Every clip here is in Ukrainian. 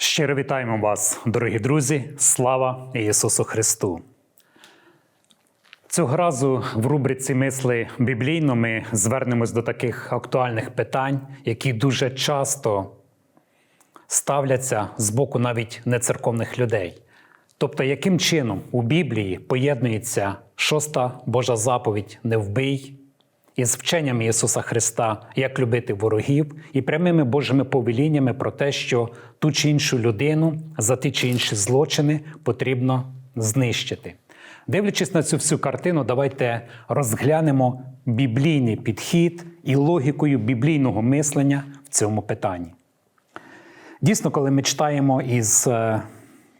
Щиро вітаємо вас, дорогі друзі! Слава Ісусу Христу! Цього разу в рубриці Мисли біблійно ми звернемось до таких актуальних питань, які дуже часто ставляться з боку навіть нецерковних людей. Тобто, яким чином у Біблії поєднується шоста Божа заповідь не вбий із вченням Ісуса Христа, як любити ворогів, і прямими Божими повеліннями про те, що ту чи іншу людину за ті чи інші злочини потрібно знищити. Дивлячись на цю всю картину, давайте розглянемо біблійний підхід і логікою біблійного мислення в цьому питанні. Дійсно, коли ми читаємо із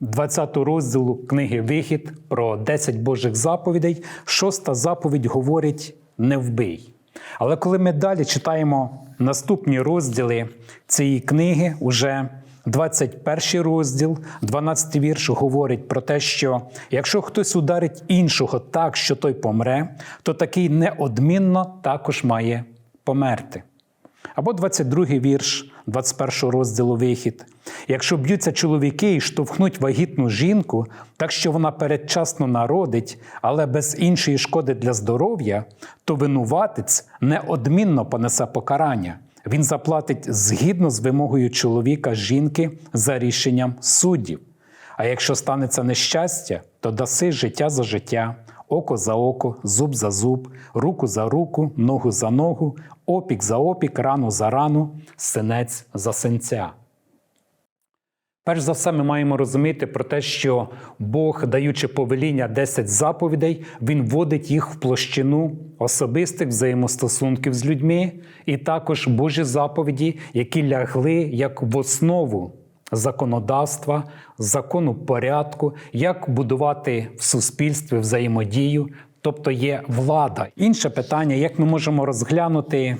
20 розділу книги Вихід про 10 Божих заповідей, шоста заповідь говорить не вбий. Але коли ми далі читаємо наступні розділи цієї книги, уже 21 розділ, 12 вірш говорить про те, що якщо хтось ударить іншого так, що той помре, то такий неодмінно також має померти. Або 22 вірш 21 розділу вихід. Якщо б'ються чоловіки і штовхнуть вагітну жінку, так що вона передчасно народить, але без іншої шкоди для здоров'я, то винуватець неодмінно понесе покарання. Він заплатить згідно з вимогою чоловіка жінки за рішенням суддів. А якщо станеться нещастя, то даси життя за життя, око за око, зуб за зуб, руку за руку, ногу за ногу, опік за опік, рану за рану, синець за синця. Перш за все, ми маємо розуміти про те, що Бог, даючи повеління 10 заповідей, Він вводить їх в площину особистих взаємостосунків з людьми, і також Божі заповіді, які лягли як в основу законодавства, закону порядку, як будувати в суспільстві взаємодію, тобто є влада. Інше питання, як ми можемо розглянути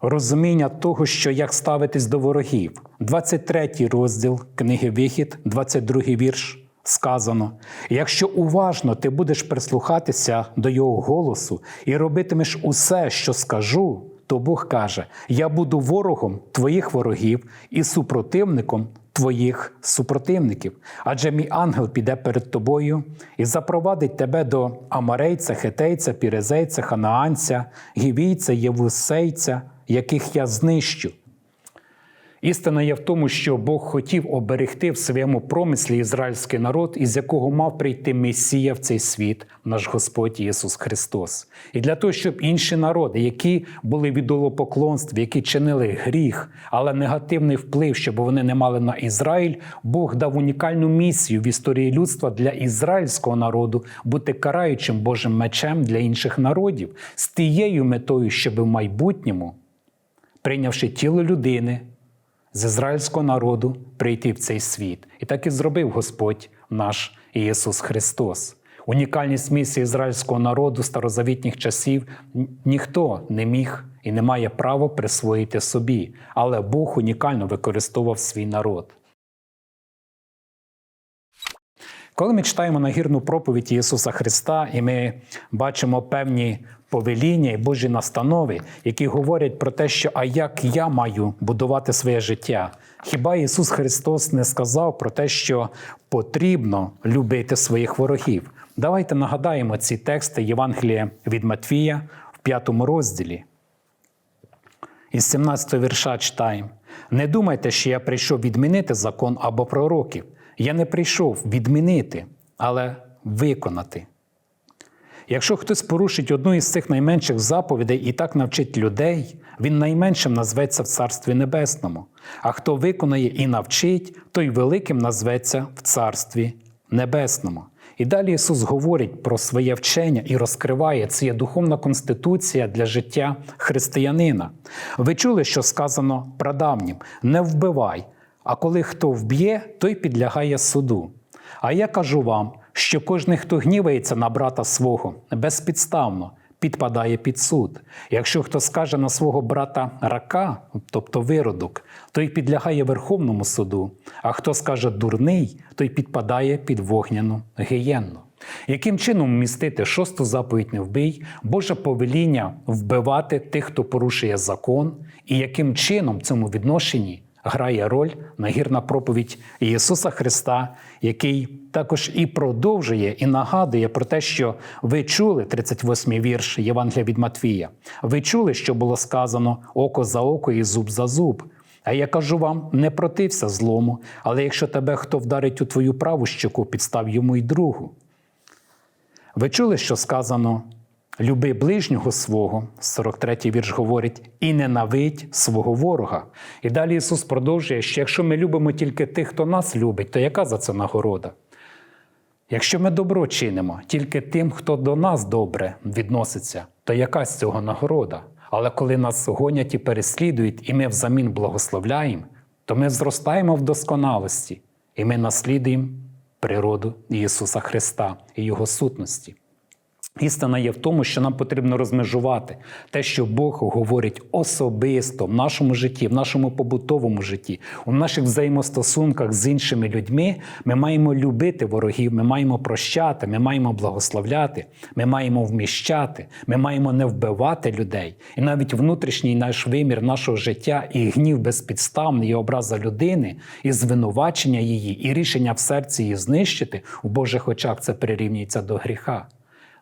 розуміння того, що як ставитись до ворогів. 23 розділ книги Вихід, 22 вірш. Сказано: якщо уважно ти будеш прислухатися до його голосу і робитимеш усе, що скажу, то Бог каже: Я буду ворогом твоїх ворогів і супротивником твоїх супротивників. Адже мій ангел піде перед тобою і запровадить тебе до Амарейця, Хетейця, Пірезейця, Ханаанця, Гівійця, Євусейця, яких я знищу. Істина є в тому, що Бог хотів оберегти в своєму промислі ізраїльський народ, із якого мав прийти Месія в цей світ, наш Господь Ісус Христос. І для того, щоб інші народи, які були в ідолопоклонстві, які чинили гріх, але негативний вплив, щоб вони не мали на Ізраїль, Бог дав унікальну місію в історії людства для ізраїльського народу бути караючим Божим мечем для інших народів з тією метою, щоб в майбутньому, прийнявши тіло людини з ізраїльського народу прийти в цей світ. І так і зробив Господь наш Ісус Христос. Унікальність місії ізраїльського народу старозавітніх часів ніхто не міг і не має права присвоїти собі, але Бог унікально використовував свій народ. Коли ми читаємо нагірну проповідь Ісуса Христа, і ми бачимо певні повеління і Божі настанови, які говорять про те, що а як я маю будувати своє життя, хіба Ісус Христос не сказав про те, що потрібно любити своїх ворогів? Давайте нагадаємо ці тексти Євангелія від Матвія в п'ятому розділі. Із 17 вірша читаємо: Не думайте, що я прийшов відмінити закон або пророків. Я не прийшов відмінити, але виконати. Якщо хтось порушить одну із цих найменших заповідей і так навчить людей, він найменшим назветься в Царстві Небесному. А хто виконає і навчить, той великим назветься в Царстві Небесному. І далі Ісус говорить про своє вчення і розкриває це є духовна конституція для життя християнина. Ви чули, що сказано прадавнім: не вбивай, а коли хто вб'є, той підлягає суду. А я кажу вам, що кожен, хто гнівається на брата свого безпідставно, підпадає під суд. Якщо хто скаже на свого брата рака, тобто виродок, той підлягає Верховному суду, а хто скаже дурний, той підпадає під вогняну гієнну. Яким чином вмістити шосту заповідь не вбий, Боже повеління вбивати тих, хто порушує закон, і яким чином в цьому відношенні грає роль нагірна проповідь Ісуса Христа, який також і продовжує, і нагадує про те, що ви чули 38-й вірш Євангелія від Матвія. Ви чули, що було сказано око за око і зуб за зуб. А я кажу вам, не протився злому, але якщо тебе хто вдарить у твою праву щеку, підстав йому й другу. Ви чули, що сказано люби ближнього свого, 43-й вірш говорить, і ненавидь свого ворога. І далі Ісус продовжує, що якщо ми любимо тільки тих, хто нас любить, то яка за це нагорода? Якщо ми добро чинимо тільки тим, хто до нас добре відноситься, то яка з цього нагорода? Але коли нас гонять і переслідують, і ми взамін благословляємо, то ми зростаємо в досконалості, і ми наслідуємо природу Ісуса Христа і Його сутності. Істина є в тому, що нам потрібно розмежувати те, що Бог говорить особисто в нашому житті, в нашому побутовому житті, у наших взаємостосунках з іншими людьми. Ми маємо любити ворогів, ми маємо прощати, ми маємо благословляти, ми маємо вміщати, ми маємо не вбивати людей. І навіть внутрішній наш вимір нашого життя і гнів безпідставний, і образа людини, і звинувачення її, і рішення в серці її знищити у Божих очах це прирівнюється до гріха.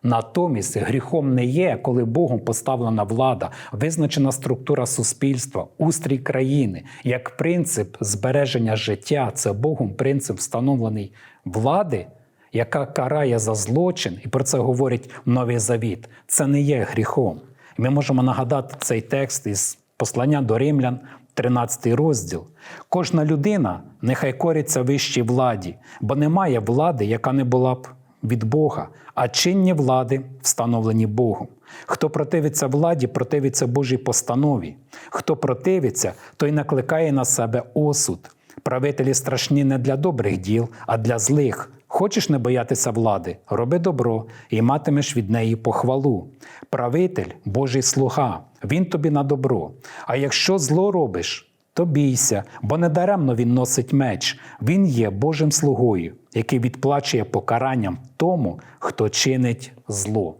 Натомість гріхом не є, коли Богом поставлена влада, визначена структура суспільства, устрій країни, як принцип збереження життя, це Богом принцип встановлений влади, яка карає за злочин, і про це говорить Новий Завіт. Це не є гріхом. Ми можемо нагадати цей текст із послання до римлян. 13 розділ. Кожна людина нехай кориться вищій владі, бо немає влади, яка не була б від Бога, а чинні влади встановлені Богом. Хто противиться владі, противиться Божій постанові. Хто противиться, той накликає на себе осуд. Правителі страшні не для добрих діл, а для злих. Хочеш не боятися влади, роби добро і матимеш від неї похвалу. Правитель Божий слуга, він тобі на добро. А якщо зло робиш, то бійся, бо недаремно він носить меч. Він є Божим слугою, який відплачує покаранням тому, хто чинить зло.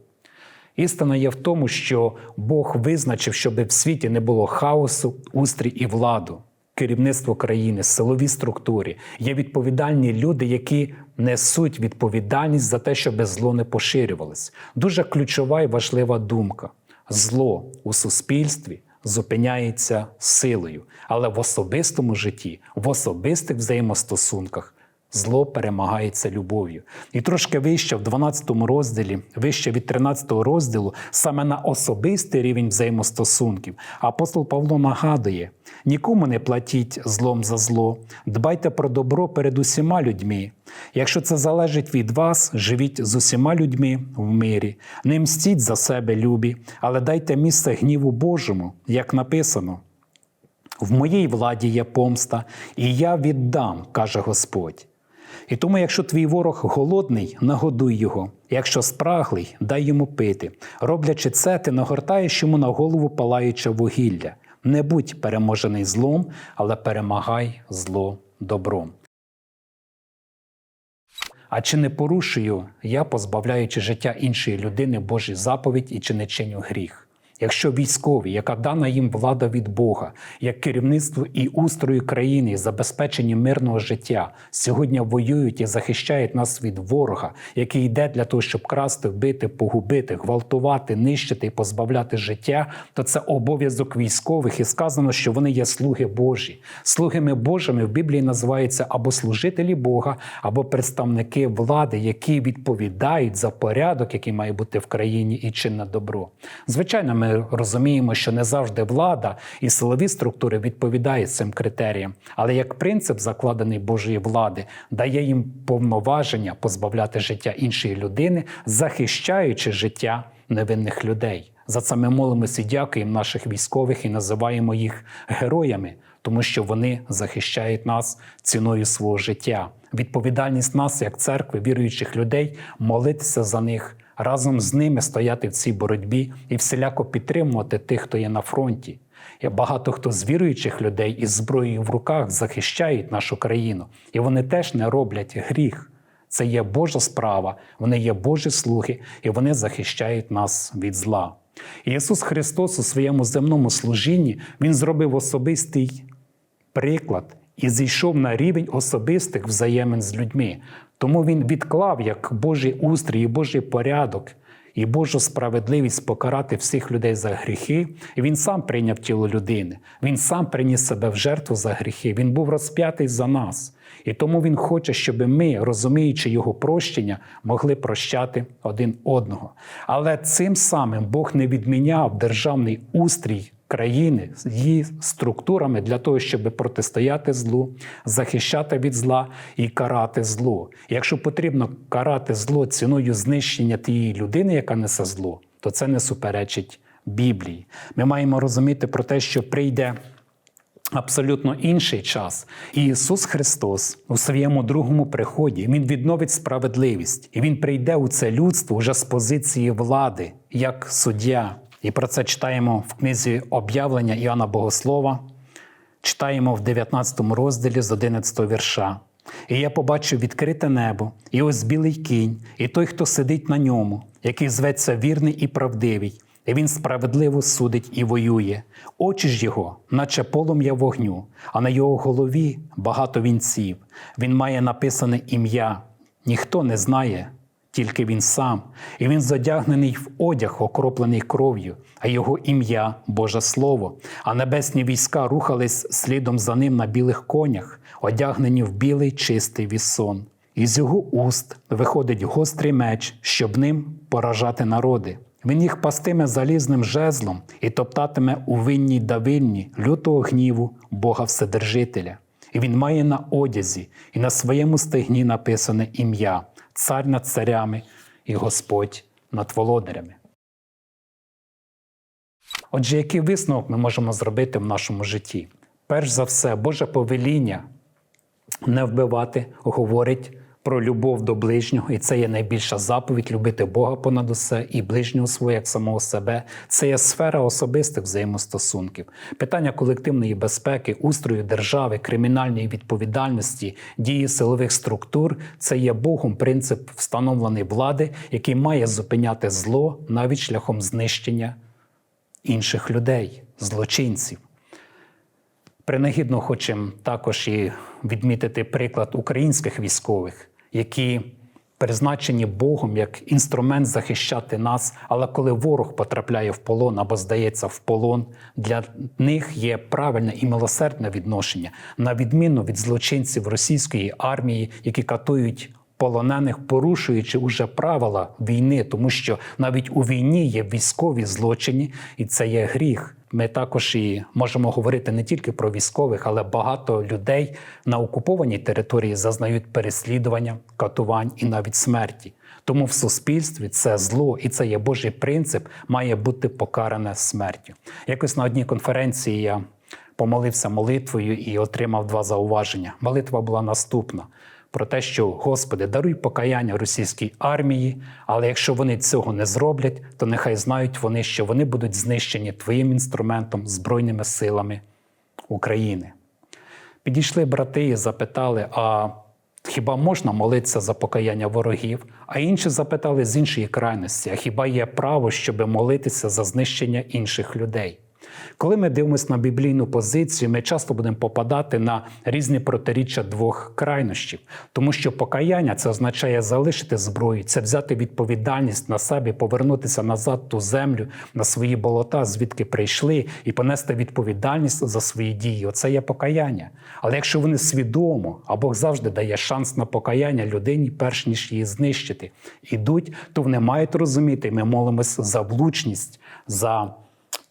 Істина є в тому, що Бог визначив, щоб в світі не було хаосу, устрій і владу. Керівництво країни, силові структури є відповідальні люди, які несуть відповідальність за те, щоб зло не поширювалось. Дуже ключова і важлива думка: зло у суспільстві зупиняється силою, але в особистому житті, в особистих взаємостосунках. Зло перемагається любов'ю. І трошки вище в 12 розділі, вище від 13 розділу, саме на особистий рівень взаємостосунків, апостол Павло нагадує: нікому не платіть злом за зло, дбайте про добро перед усіма людьми. Якщо це залежить від вас, живіть з усіма людьми в мирі, не мстіть за себе любі, але дайте місце гніву Божому, як написано. В моїй владі є помста, і я віддам, каже Господь. І тому, якщо твій ворог голодний, нагодуй його, якщо спраглий, дай йому пити. Роблячи це, ти нагортаєш йому на голову палаюче вугілля. Не будь переможений злом, але перемагай зло добром. А чи не порушую я, позбавляючи життя іншої людини Божий заповідь і чи не чиню гріх? Якщо військові, яка дана їм влада від Бога, як керівництво і устрою країни, і забезпечення мирного життя, сьогодні воюють і захищають нас від ворога, який йде для того, щоб красти, вбити, погубити, гвалтувати, нищити і позбавляти життя, то це обов'язок військових, і сказано, що вони є слуги Божі. Слугами Божими в Біблії називаються або служителі Бога, або представники влади, які відповідають за порядок, який має бути в країні, і чинне добро. Звичайно, ми розуміємо, що не завжди влада і силові структури відповідають цим критеріям, але як принцип, закладений Божої влади, дає їм повноваження позбавляти життя іншої людини, захищаючи життя невинних людей. За це ми молимося і дякуємо наших військових і називаємо їх героями, тому що вони захищають нас ціною свого життя. Відповідальність нас, як церкви, віруючих людей, молитися за них разом з ними стояти в цій боротьбі і всіляко підтримувати тих, хто є на фронті. І багато хто з віруючих людей із зброєю в руках захищають нашу країну, і вони теж не роблять гріх. Це є Божа справа, вони є Божі слуги, і вони захищають нас від зла. Ісус Христос у своєму земному служінні Він зробив особистий приклад і зійшов на рівень особистих взаємин з людьми. Тому він відклав як Божий устрій і Божий порядок і Божу справедливість покарати всіх людей за гріхи. І він сам прийняв тіло людини. Він сам приніс себе в жертву за гріхи. Він був розп'ятий за нас. І тому він хоче, щоб ми, розуміючи його прощення, могли прощати один одного. Але цим самим Бог не відміняв державний устрій країни з її структурами для того, щоб протистояти злу, захищати від зла і карати зло. Якщо потрібно карати зло ціною знищення тієї людини, яка несе зло, то це не суперечить Біблії. Ми маємо розуміти про те, що прийде. Абсолютно інший час. І Ісус Христос у своєму другому приході Він відновить справедливість, і Він прийде у це людство вже з позиції влади, як суддя. І про це читаємо в книзі об'явлення Іоанна Богослова, читаємо в 19 розділі з 11 вірша. І я побачив відкрите небо, і ось білий кінь, і той, хто сидить на ньому, який зветься вірний і правдивий, і він справедливо судить і воює. Очі ж його, наче полум'я вогню, а на його голові багато вінців. Він має написане ім'я. Ніхто не знає, тільки він сам, і він задягнений в одяг, окроплений кров'ю, а його ім'я Боже Слово. А небесні війська рухались слідом за ним на білих конях, одягнені в білий чистий вісон. Із його уст виходить гострий меч, щоб ним поражати народи. Він їх пастиме залізним жезлом і топтатиме у винній давильні лютого гніву Бога Вседержителя. І він має на одязі і на своєму стегні написане ім'я, цар над царями і Господь над володарями. Отже, який висновок ми можемо зробити в нашому житті? Перш за все, Боже повеління не вбивати говорить про любов до ближнього, і це є найбільша заповідь любити Бога понад усе і ближнього свого як самого себе. Це є сфера особистих взаємостосунків, питання колективної безпеки, устрою держави, кримінальної відповідальності, дії силових структур. Це є Богом принцип встановленої влади, який має зупиняти зло навіть шляхом знищення інших людей, злочинців. Принагідно хочемо також і відмітити приклад українських військових, які призначені Богом як інструмент захищати нас. Але коли ворог потрапляє в полон або здається в полон, для них є правильне і милосердне відношення, на відміну від злочинців російської армії, які катують. Полонених порушуючи уже правила війни, тому що навіть у війні є військові злочини, і це є гріх. Ми також і можемо говорити не тільки про військових, але багато людей на окупованій території зазнають переслідування, катувань і навіть смерті. Тому в суспільстві це зло, і це є Божий принцип, має бути покаране смертю. Якось на одній конференції я помолився молитвою і отримав два зауваження. Молитва була наступна. Про те, що Господи, даруй покаяння російській армії, але якщо вони цього не зроблять, то нехай знають вони, що вони будуть знищені Твоїм інструментом, Збройними силами України. Підійшли брати і запитали: а хіба можна молитися за покаяння ворогів? А інші запитали з іншої крайності: а хіба є право, щоб молитися за знищення інших людей? Коли ми дивимося на біблійну позицію, ми часто будемо попадати на різні протиріччя двох крайнощів, тому що покаяння це означає залишити зброю, це взяти відповідальність на себе, повернутися назад ту землю на свої болота, звідки прийшли, і понести відповідальність за свої дії. Оце є покаяння. Але якщо вони свідомо, а Бог завжди дає шанс на покаяння людині, перш ніж її знищити, ідуть, то вони мають розуміти, ми молимось за влучність. за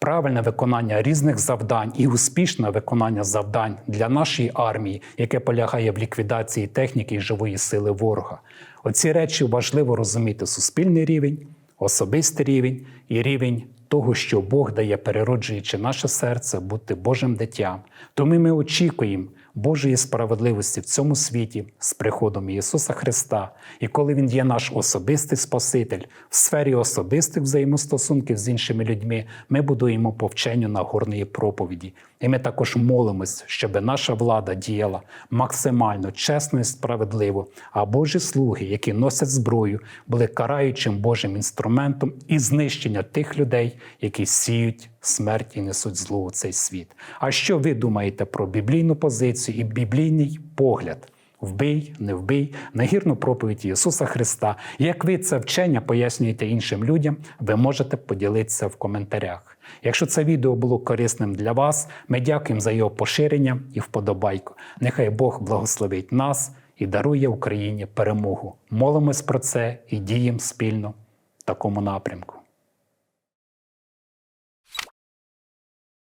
правильне виконання різних завдань і успішне виконання завдань для нашої армії, яке полягає в ліквідації техніки і живої сили ворога. Оці речі важливо розуміти: суспільний рівень, особистий рівень і рівень. Того, що Бог дає, перероджуючи наше серце, бути Божим дитям. Тому ми очікуємо Божої справедливості в цьому світі з приходом Ісуса Христа. І коли Він є наш особистий Спаситель в сфері особистих взаємостосунків з іншими людьми, ми будуємо повченню Нагорної проповіді. І ми також молимось, щоб наша влада діяла максимально чесно і справедливо, а Божі слуги, які носять зброю, були караючим Божим інструментом і знищення тих людей, які сіють смерть і несуть зло у цей світ. А що ви думаєте про біблійну позицію і біблійний погляд? Вбий, не вбий, нагірну проповідь Ісуса Христа. Як ви це вчення пояснюєте іншим людям, ви можете поділитися в коментарях. Якщо це відео було корисним для вас, ми дякуємо за його поширення і вподобайку. Нехай Бог благословить нас і дарує Україні перемогу. Молимось про це і діємо спільно в такому напрямку.